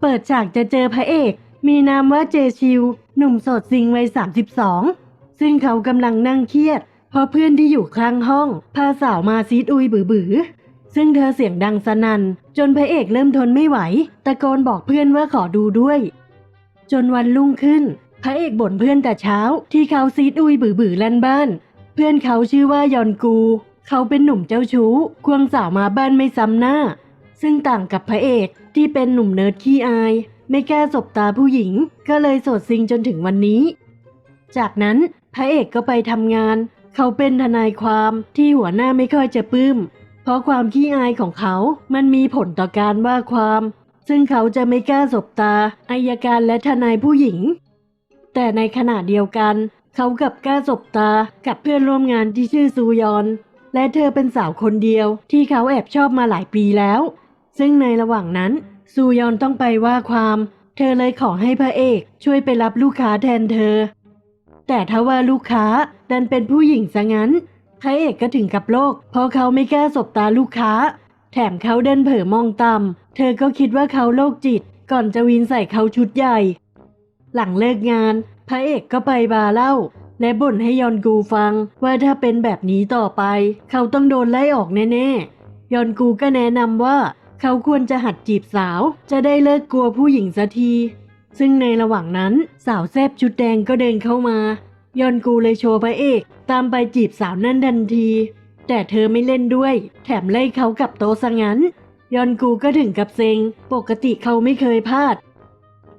เปิดฉากจะเจอพระเอก มีนามว่าเจชิว หนุ่มโสดซิงวัย 32 ซึ่งเขากำลังนั่งเครียด เพราะเพื่อนที่อยู่ข้างห้อง พาสาวมาซีดอุยบือบอๆซึ่งเธอเสียงดังสนัน่น จนพระเอกเริ่มทนไม่ไหว ตะโกนบอกเพื่อนว่าขอดูด้วย จนวันรุ่งขึ้น พระเอกบ่นเพื่อนแต่เช้า ที่เขาซีดอุยบือบือๆลั่นบ้าน เพื่อนเขาชื่อว่ายอนกู เขาเป็นหนุ่มเจ้าชู้ ควงสาวมาบ้านไม่ซ้ำหน้า ซึ่งต่างกับพระเอกที่เป็นหนุ่มเนิร์ดขี้อาย ไม่กล้าสบตาผู้หญิง ก็เลยโสดซิงจนถึงวันนี้ จากนั้นพระเอกก็ไปทำงาน เขาเป็นทนายความที่หัวหน้าไม่ค่อยจะปลื้มเพราะความขี้อายของเขามันมีผลต่อการว่าความ ซึ่งเขาจะไม่กล้าสบตาอายการและทนายผู้หญิง แต่ในขณะเดียวกัน เขากลับกล้าสบตากับเพื่อนร่วมงานที่ชื่อซูยอน และเธอเป็นสาวคนเดียวที่เขาแอบชอบมาหลายปีแล้ว ซึ่งในระหว่างนั้นซูยอนต้องไปว่าความ เธอเลยขอให้พระเอกช่วยไปรับลูกค้าแทนเธอ แต่ถ้าว่าลูกค้าดันเป็นผู้หญิงซะงั้นพระเอกก็ถึงกับโลก เพราะเขาไม่กล้าสบตาลูกค้า แถมเขาเดินเผลอมองต่ำเธอก็คิดว่าเขาโรคจิต ก่อนจะวินใส่เขาชุดใหญ่ หลังเลิกงาน พระเอกก็ไปบาร์เล้าและบ่นให้ยอนกูฟังว่าถ้าเป็นแบบนี้ต่อไป เขาต้องโดนไล่ออกแน่ๆยอนกูก็แนะนำว่า เขาควรจะหัดจีบสาว จะได้เลิกกลัวผู้หญิงสักที ซึ่งในระหว่างนั้นสาวแซบชุดแดงก็เดินเข้ามายอนกูเลยโชว์พระเอก ตามไปจีบสาวนั่นทันที แต่เธอไม่เล่นด้วย แถมไล่เขากับโต๊ะซะงั้น ยอนกูก็ถึงกับเซ็ง ปกติเขาไม่เคยพลาด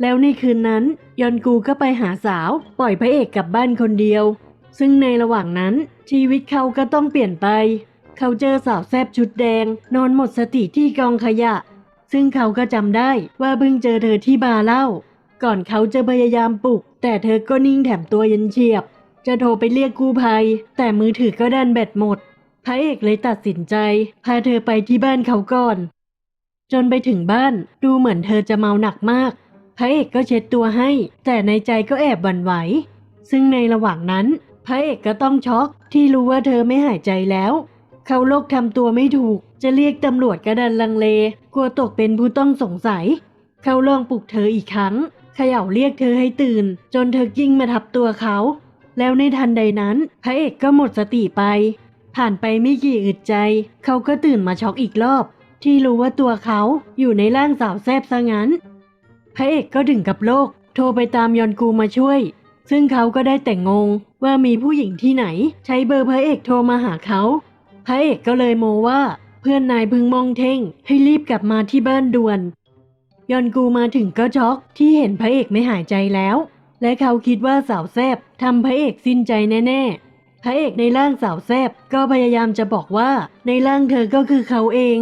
แล้วในคืนนั้น ยอนกูก็ไปหาสาว ปล่อยพระเอกกลับบ้านคนเดียว ซึ่งในระหว่างนั้นชีวิตเขาก็ต้องเปลี่ยนไป เขาเจอสาวแซบชุดแดง นอนหมดสติที่กองขยะ ซึ่งเขาก็จำได้ว่าเพิ่งเจอเธอที่บาร์เหล้าก่อนเขาจะพยายามปลุก แต่เธอก็นิ่งแถมตัวเย็นเฉียบ จะโทรไปเรียกกู้ภัย แต่มือถือก็ดันแบตหมดพระเอกเลยตัดสินใจ พาเธอไปที่บ้านเขาก่อน จนไปถึงบ้านดูเหมือนเธอจะเมาหนักมากพระเอกก็เช็ดตัวให้ แต่ในใจก็แอบหวั่นไหว ซึ่งในระหว่างนั้น พระเอกก็ต้องช็อกที่รู้ว่าเธอไม่หายใจแล้ว เขาโลกทำตัวไม่ถูก จะเรียกตำรวจกระดันลังเล กลัวตกเป็นผู้ต้องสงสัย เขาลองปลุกเธออีกครั้งเขย่าเรียกเธอให้ตื่น จนเธอกิ้งมาทับตัวเขา แล้วในทันใดนั้นพระเอกก็หมดสติไป ผ่านไปไม่กี่อึดใจ เขาก็ตื่นมาช็อกอีกรอบ ที่รู้ว่าตัวเขาอยู่ในร่างสาวแซบซะงั้น พระเอกก็ถึงกับโลก โทรไปตามยอนกูมาช่วย ซึ่งเขาก็ได้แต่งงว่ามีผู้หญิงที่ไหน ใช้เบอร์พระเอกโทรมาหาเขา พระเอกก็เลยโมว่าเพื่อนนายพึงมองเท่งให้รีบกลับมาที่บ้านด่วน ยอนกูมาถึงก็ช็อกที่เห็นพระเอกไม่หายใจแล้ว และเขาคิดว่าสาวแซบทำพระเอกสิ้นใจแน่ๆ พระเอกในร่างสาวแซบก็พยายามจะบอกว่าในร่างเธอก็คือเขาเอง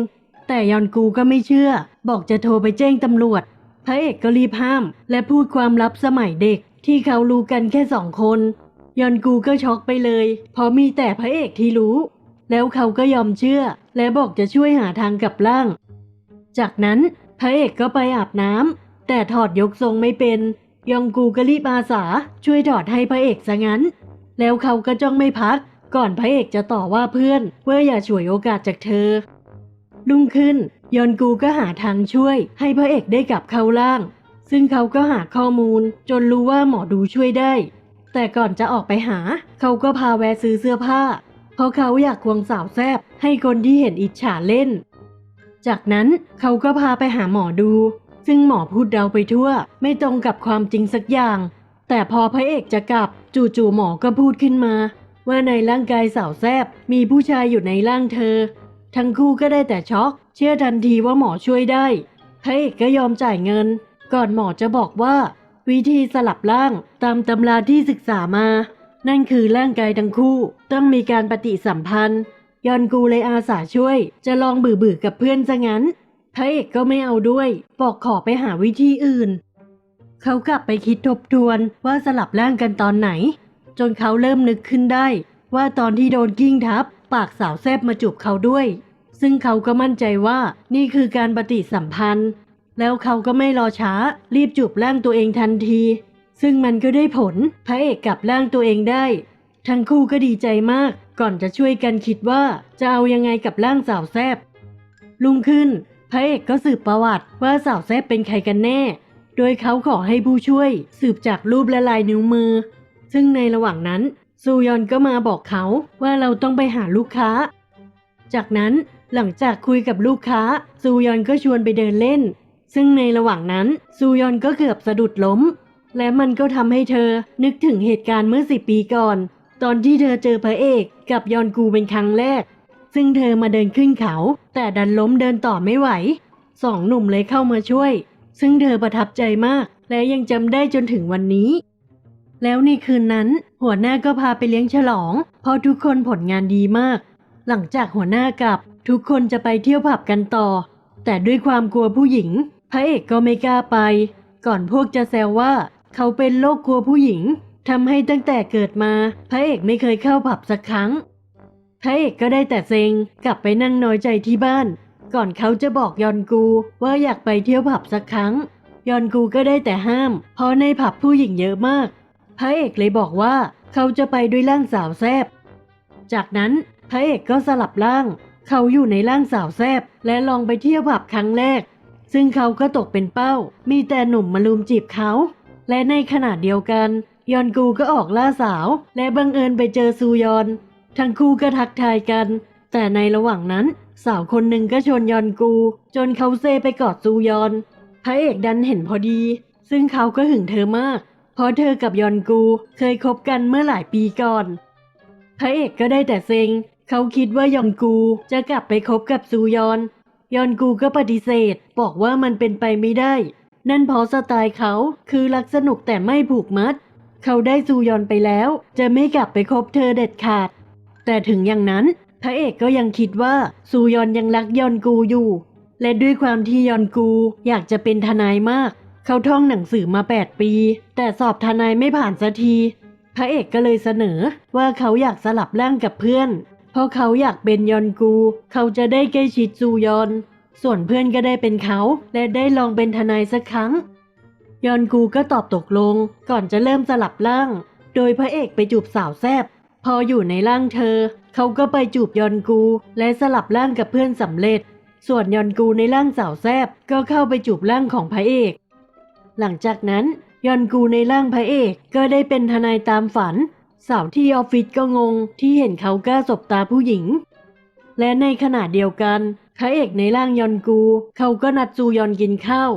แต่ยอนกูก็ไม่เชื่อ บอกจะโทรไปแจ้งตำรวจ พระเอกก็รีบห้าม และพูดความลับสมัยเด็กที่เขารู้กันแค่สองคน ยอนกูก็ช็อกไปเลย เพราะมีแต่พระเอกที่รู้ แล้วเขาก็ยอมเชื่อ และบอกจะช่วยหาทางกลับร่าง จากนั้นพระเอกก็ไปอาบน้ำแต่ถอดยกทรงไม่เป็น ยองกูก็รีบอาสาช่วยถอดให้พระเอกซะงั้น แล้วเขาก็จ้องไม่พัก ก่อนพระเอกจะต่อว่าเพื่อนว่าอย่าฉวยโอกาสจากเธอรุ่งขึ้น ยอนกูก็หาทางช่วย ให้พระเอกได้กลับเข้าร่าง ซึ่งเขาก็หาข้อมูล จนรู้ว่าหมอดูช่วยได้ แต่ก่อนจะออกไปหา เขาก็พาแวะซื้อเสื้อผ้า เพราะเขาอยากควงสาวแซบให้คนที่เห็นอิจฉาเล่น จากนั้นเขาก็พาไปหาหมอดู ซึ่งหมอพูดเดาไปทั่ว ไม่ตรงกับความจริงสักอย่าง แต่พอพระเอกจะกลับ จู่ๆหมอก็พูดขึ้นมา ว่าในร่างกายสาวแซบมีผู้ชายอยู่ในร่างเธอ ทั้งคู่ก็ได้แต่ช็อก เชื่อทันทีว่าหมอช่วยได้พระเอกก็ยอมจ่ายเงิน ก่อนหมอจะบอกว่า วิธีสลับร่างตามตำราที่ศึกษามา นั่นคือร่างกายทั้งคู่ต้องมีการปฏิสัมพันธ์ ยอนกูเลยอาสาช่วย จะลองบื่อๆกับเพื่อนซะงั้นพระเอกก็ไม่เอาด้วย บอกขอไปหาวิธีอื่น เขากลับไปคิดทบทวนว่าสลับร่างกันตอนไหน จนเขาเริ่มนึกขึ้นได้ ว่าตอนที่โดนกิ้งทับ ปากสาวแซบมาจูบเขาด้วย ซึ่งเขาก็มั่นใจว่านี่คือการปฏิสัมพันธ์ แล้วเขาก็ไม่รอช้ารีบจูบร่างตัวเองทันที ซึ่งมันก็ได้ผล พระเอกกลับร่างตัวเองได้ ทั้งคู่ก็ดีใจมาก ก่อนจะช่วยกันคิดว่าจะเอายังไงกับร่างสาวแซบลุงขึ้น พระเอกก็สืบประวัติว่าสาวแซบเป็นใครกันแน่ โดยเขาขอให้ผู้ช่วย สืบจากรูปและลายนิ้วมือ ซึ่งในระหว่างนั้นซูยอนก็มาบอกเขาว่าเราต้องไปหาลูกค้า จากนั้นหลังจากคุยกับลูกค้า ซูยอนก็ชวนไปเดินเล่น ซึ่งในระหว่างนั้นซูยอนก็เกือบสะดุดล้ม และมันก็ทำให้เธอนึกถึงเหตุการณ์เมื่อสิปีก่อน ตอนที่เธอเจอพระเอกกับยอนกูเป็นครั้งแรก ซึ่งเธอมาเดินขึ้นเขา แต่ดันล้มเดินต่อไม่ไหวสองหนุ่มเลยเข้ามาช่วย ซึ่งเธอประทับใจมาก และยังจำได้จนถึงวันนี้ แล้วในคืนนั้น หัวหน้าก็พาไปเลี้ยงฉลอง เพราะทุกคนผลงานดีมาก หลังจากหัวหน้ากลับ ทุกคนจะไปเที่ยวผับกันต่อ แต่ด้วยความกลัวผู้หญิง พระเอกก็ไม่กล้าไป ก่อนพวกจะแซวว่า เขาเป็นโรคกลัวผู้หญิงทำให้ตั้งแต่เกิดมา พระเอกไม่เคยเข้าผับสักครั้ง พระเอกก็ได้แต่เซ็งกลับไปนั่งน้อยใจที่บ้าน ก่อนเขาจะบอกยอนกูว่าอยากไปเที่ยวผับสักครั้ง ยอนกูก็ได้แต่ห้าม เพราะในผับผู้หญิงเยอะมาก พระเอกเลยบอกว่าเขาจะไปด้วยร่างสาวแซบ จากนั้นพระเอกก็สลับร่าง เขาอยู่ในร่างสาวแซบและลองไปเที่ยวผับครั้งแรก ซึ่งเขาก็ตกเป็นเป้า มีแต่หนุ่มมาลุมจีบเขา และในขณะเดียวกัน ยอนกูก็ออกล่าสาว และบังเอิญไปเจอซูยอน ทั้งคู่ก็ทักทายกัน แต่ในระหว่างนั้น สาวคนหนึ่งก็ชนยอนกู จนเขาเซไปกอดซูยอน พระเอกดันเห็นพอดี ซึ่งเขาก็หึงเธอมาก เพราะเธอกับยอนกูเคยคบกันเมื่อหลายปีก่อน พระเอกก็ได้แต่เซ็ง เขาคิดว่ายอนกูจะกลับไปคบกับซูยอน ยอนกูก็ปฏิเสธ บอกว่ามันเป็นไปไม่ได้ นั่นเพราะสไตล์เขาคือรักสนุกแต่ไม่ผูกมัด เขาได้ซูยอนไปแล้ว จะไม่กลับไปคบเธอเด็ดขาด แต่ถึงอย่างนั้นพระเอกก็ยังคิดว่าซูยอนยังรักยอนกูอยู่ และด้วยความที่ยอนกูอยากจะเป็นทนายมาก เขาท่องหนังสือมา 8 ปี แต่สอบทนายไม่ผ่านสักที พระเอกก็เลยเสนอว่าเขาอยากสลับร่างกับเพื่อน เพราะเขาอยากเป็นยอนกู เขาจะได้ใกล้ชิดซูยอน ส่วนเพื่อนก็ได้เป็นเขาและได้ลองเป็นทนายสักครั้ง ยอนกูก็ตอบตกลงก่อนจะเริ่มสลับร่าง โดยพระเอกไปจูบสาวแซบพออยู่ในร่างเธอ เขาก็ไปจูบยอนกู และสลับร่างกับเพื่อนสำเร็จ ส่วนยอนกูในร่างสาวแซบก็เข้าไปจูบร่างของพระเอก หลังจากนั้นยอนกูในร่างพระเอกก็ได้เป็นทนายตามฝัน สาวที่ออฟฟิศก็งงที่เห็นเขากล้าสบตาผู้หญิง และในขณะเดียวกัน พระเอกในร่างยอนกู เขาก็นัดจูยอนกินข้าว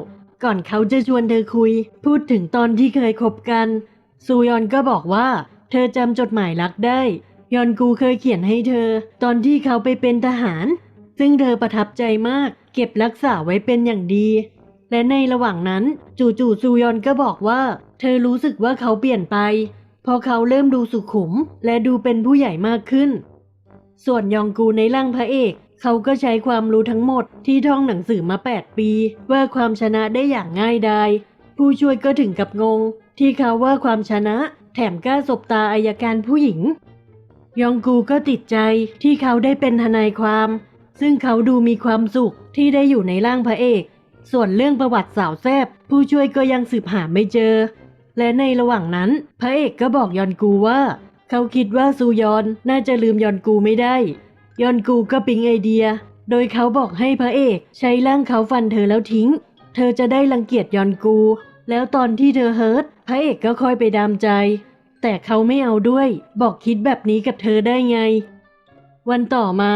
ก่อนเขาจะชวนเธอคุย พูดถึงตอนที่เคยคบกัน ซูยอนก็บอกว่า เธอจำจดหมายรักได้ ยอนกูเคยเขียนให้เธอ ตอนที่เขาไปเป็นทหาร ซึ่งเธอประทับใจมาก เก็บรักษาไว้เป็นอย่างดี และในระหว่างนั้น จู่ๆซูยอนก็บอกว่า เธอรู้สึกว่าเขาเปลี่ยนไปพราะเขาเริ่มดูสุขุมและดูเป็นผู้ใหญ่มากขึ้น ส่วนยองกูในร่างพระเอก เขาก็ใช้ความรู้ทั้งหมดที่ท่องหนังสือมา 8 ปี ว่าความชนะได้อย่างง่ายดายผู้ช่วยก็ถึงกับงง ที่เขาว่าความชนะ แถมกล้าสบตาอายการผู้หญิง ยองกูก็ติดใจที่เขาได้เป็นทนายความ ซึ่งเขาดูมีความสุขที่ได้อยู่ในร่างพระเอก ส่วนเรื่องประวัติสาวแซบผู้ช่วยก็ยังสืบหาไม่เจอ และในระหว่างนั้น พระเอกก็บอกยอนกูว่า เขาคิดว่าซูยอนน่าจะลืมยอนกูไม่ได้ ยอนกูก็ปิ๊งไอเดีย โดยเขาบอกให้พระเอกใช้ร่างเขาฟันเธอแล้วทิ้ง เธอจะได้รังเกียจยอนกู แล้วตอนที่เธอเฮิร์ตพระเอกก็ค่อยไปดามใจ แต่เขาไม่เอาด้วย บอกคิดแบบนี้กับเธอได้ไง วันต่อมา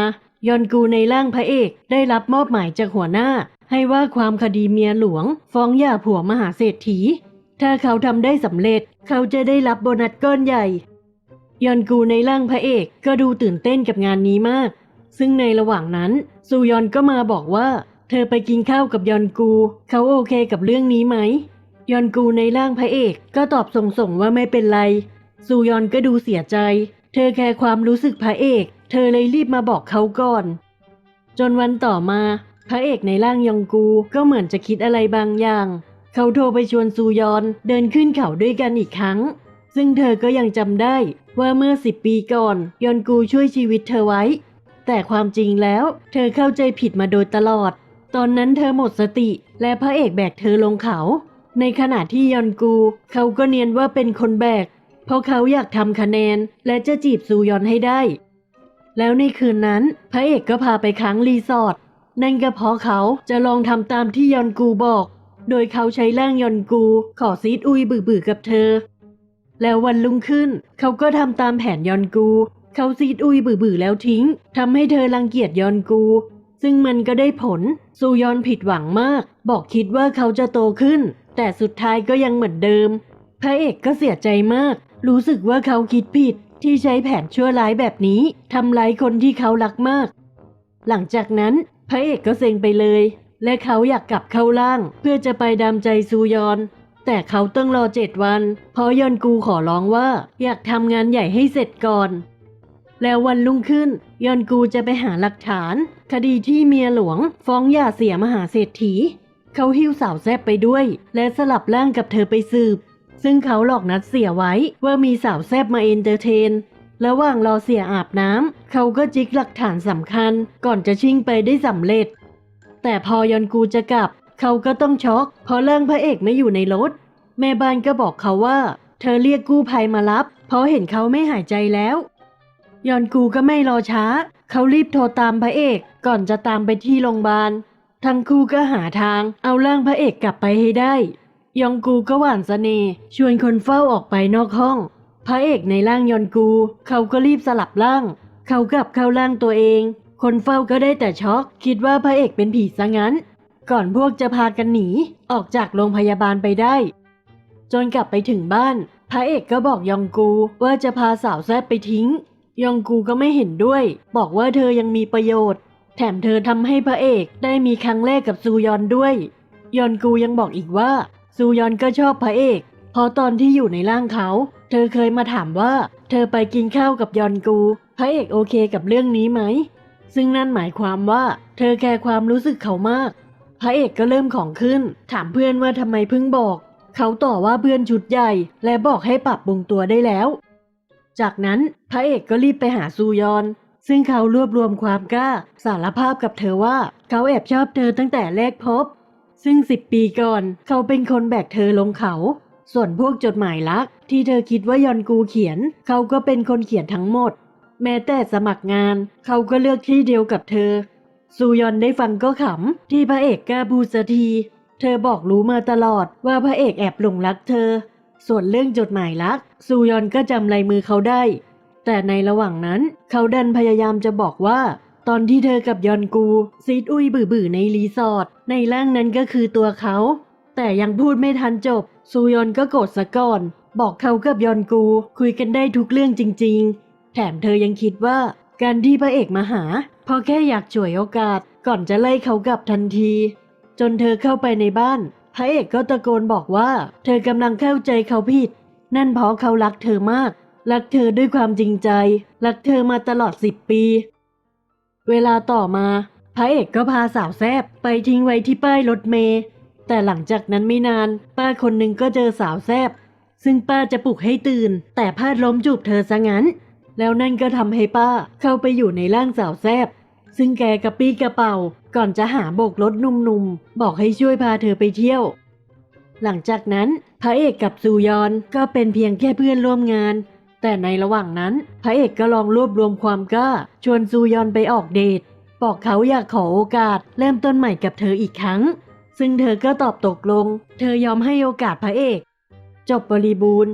ยอนกูในร่างพระเอกได้รับมอบหมายจากหัวหน้า ให้ว่าความคดีเมียหลวง ฟ้องหย่าผัวมหาเศรษฐี ถ้าเขาทำได้สำเร็จ เขาจะได้รับโบนัสก้อนใหญ่ ยอนกูในร่างพระเอกก็ดูตื่นเต้นกับงานนี้มาก ซึ่งในระหว่างนั้นซูยอนก็มาบอกว่า เธอไปกินข้าวกับยอนกู เขาโอเคกับเรื่องนี้ไหม ยอนกูในร่างพระเอกก็ตอบส่งๆว่าไม่เป็นไร ซูยอนก็ดูเสียใจ เธอแค่ความรู้สึกพระเอก เธอเลยรีบมาบอกเขาก่อน จนวันต่อมา พระเอกในร่างยองกูก็เหมือนจะคิดอะไรบางอย่าง เขาโทรไปชวนซูยอนเดินขึ้นเขาด้วยกันอีกครั้ง ซึ่งเธอก็ยังจำได้ว่าเมื่อสิบปีก่อนยอนกูช่วยชีวิตเธอไว้ แต่ความจริงแล้วเธอเข้าใจผิดมาโดยตลอด ตอนนั้นเธอหมดสติและพระเอกแบกเธอลงเขา ในขณะที่ยอนกู เขาก็เนียนว่าเป็นคนแบก เพราะเขาอยากทำคะแนนและจะจีบซูยอนให้ได้ แล้วในคืนนั้นพระเอกก็พาไปค้างรีสอร์ทนั่นก็เพราะเขาจะลองทำตามที่ยอนกูบอก โดยเขาใช้ร่างยอนกู ขอซีดอุยบื่อๆกับเธอ แล้ววันรุ่งขึ้น เขาก็ทำตามแผนยอนกู เขาซีดอุยบื่อๆแล้วทิ้งทำให้เธอรังเกียจยอนกู ซึ่งมันก็ได้ผลซูยอนผิดหวังมาก บอกคิดว่าเขาจะโตขึ้น แต่สุดท้ายก็ยังเหมือนเดิม พระเอกก็เสียใจมาก รู้สึกว่าเขาคิดผิดที่ใช้แผนชั่วร้ายแบบนี้ทำร้ายคนที่เขารักมาก หลังจากนั้น พระเอกก็เซ็งไปเลย และเขาอยากกลับเข้าร่าง เพื่อจะไปดามใจซูยอน แต่เขาต้องรอเจ็ดวัน เพราะยอนกูขอร้องว่าอยากทำงานใหญ่ให้เสร็จก่อน แล้ววันรุ่งขึ้น ยอนกูจะไปหาหลักฐาน คดีที่เมียหลวง ฟ้องหย่าเสียมหาเศรษฐี เขาหิ้วสาวแซบไปด้วย และสลับร่างกับเธอไปสืบ ซึ่งเขาหลอกนัดเสียไว้ว่ามีสาวแซบมาเอนเตอร์เทนระหว่างรอเสียอาบน้ำเขาก็จิกหลักฐานสำคัญ ก่อนจะชิงไปได้สำเร็จ แต่พอยอนกูจะกลับ เขาก็ต้องช็อกเพราะเรื่องพระเอกไม่อยู่ในรถ แม่บ้านก็บอกเขาว่า เธอเรียกกู้ภัยมารับ เพราะเห็นเขาไม่หายใจแล้ว ยอนกูก็ไม่รอช้า เขารีบโทรตามพระเอกก่อนจะตามไปที่โรงพยาบาลทั้งคู่ก็หาทางเอาร่างพระเอกกลับไปให้ได้ ยองกูก็หวานเสน่ห์ชวนคนเฝ้าออกไปนอกห้อง พระเอกในร่างยอนกู เขาก็รีบสลับร่าง เขากลับเข้าร่างตัวเอง คนเฝ้าก็ได้แต่ช็อก คิดว่าพระเอกเป็นผีซะงั้น ก่อนพวกจะพากันหนีออกจากโรงพยาบาลไปได้ จนกลับไปถึงบ้าน พระเอกก็บอกยองกูว่าจะพาสาวแซบไปทิ้ง ยองกูก็ไม่เห็นด้วย บอกว่าเธอยังมีประโยชน์ แถมเธอทำให้พระเอกได้มีครั้งแรกกับซูยอนด้วย ยอนกูยังบอกอีกว่า ซูยอนก็ชอบพระเอกพราะตอนที่อยู่ในร่างเขา เธอเคยมาถามว่า เธอไปกินข้าวกับยอนกู พระเอกโอเคกับเรื่องนี้ไหม ซึ่งนั่นหมายความว่า เธอแคร์ความรู้สึกเขามาก พระเอกก็เริ่มของขึ้น ถามเพื่อนว่าทำไมเพิ่งบอก เขาต่อว่าเพื่อนชุดใหญ่ และบอกให้ปรับปรุงตัวได้แล้ว จากนั้นพระเอกก็รีบไปหาซูยอน ซึ่งเขารวบรวมความกล้า สารภาพกับเธอว่า เขาแอบชอบเธอตั้งแต่แรกพบ ซึ่งสิบปีก่อนเขาเป็นคนแบกเธอลงเขา ส่วนพวกจดหมายรัก ที่เธอคิดว่ายอนกูเขียน เขาก็เป็นคนเขียนทั้งหมด แม้แต่สมัครงาน เขาก็เลือกที่เดียวกับเธอ ซูยอนได้ฟังก็ขำ ที่พระเอกกล้าพูสที เธอบอกรู้มาตลอดว่าพระเอกแอบหลงรักเธอ ส่วนเรื่องจดหมายรัก ซูยอนก็จำลายมือเขาได้ แต่ในระหว่างนั้นเขาดันพยายามจะบอกว่า ตอนที่เธอกับยอนกู ซีดอุยบื่อๆในรีสอร์ทในร่างนั้นก็คือตัวเขา แต่ยังพูดไม่ทันจบ ซูยอนก็โกรธซะก่อน บอกเขากับยอนกู คุยกันได้ทุกเรื่องจริง ๆ แถมเธอยังคิดว่าการที่พระเอกมาหา เพราะแค่อยากฉวยโอกาสก่อนจะไล่เขากลับทันที จนเธอเข้าไปในบ้านพระเอกก็ตะโกนบอกว่า เธอกำลังเข้าใจเขาผิด นั่นเพราะเขารักเธอมาก รักเธอด้วยความจริงใจ รักเธอมาตลอดสิบปี เวลาต่อมาพระเอกก็พาสาวแซบไปทิ้งไว้ที่ป้ายรถเมล์แต่หลังจากนั้นไม่นาน ป้าคนหนึ่งก็เจอสาวแซบซึ่งป้าจะปลุกให้ตื่น แต่พลาดล้มจูบเธอซะงั้น แล้วนั่นก็ทำให้ป้าเข้าไปอยู่ในร่างสาวแซบซึ่งแกกระปี้กระเป๋าก่อนจะหาโบกรถหนุ่มๆ บอกให้ช่วยพาเธอไปเที่ยว หลังจากนั้นพระเอกกับซูยอนก็เป็นเพียงแค่เพื่อนร่วมงาน แต่ในระหว่างนั้น พระเอกก็ลองรวบรวมความกล้า ชวนซูยอนไปออกเดท บอกเขาอยากขอโอกาสเริ่มต้นใหม่กับเธออีกครั้ง ซึ่งเธอก็ตอบตกลง เธอยอมให้โอกาสพระเอก จบบริบูรณ์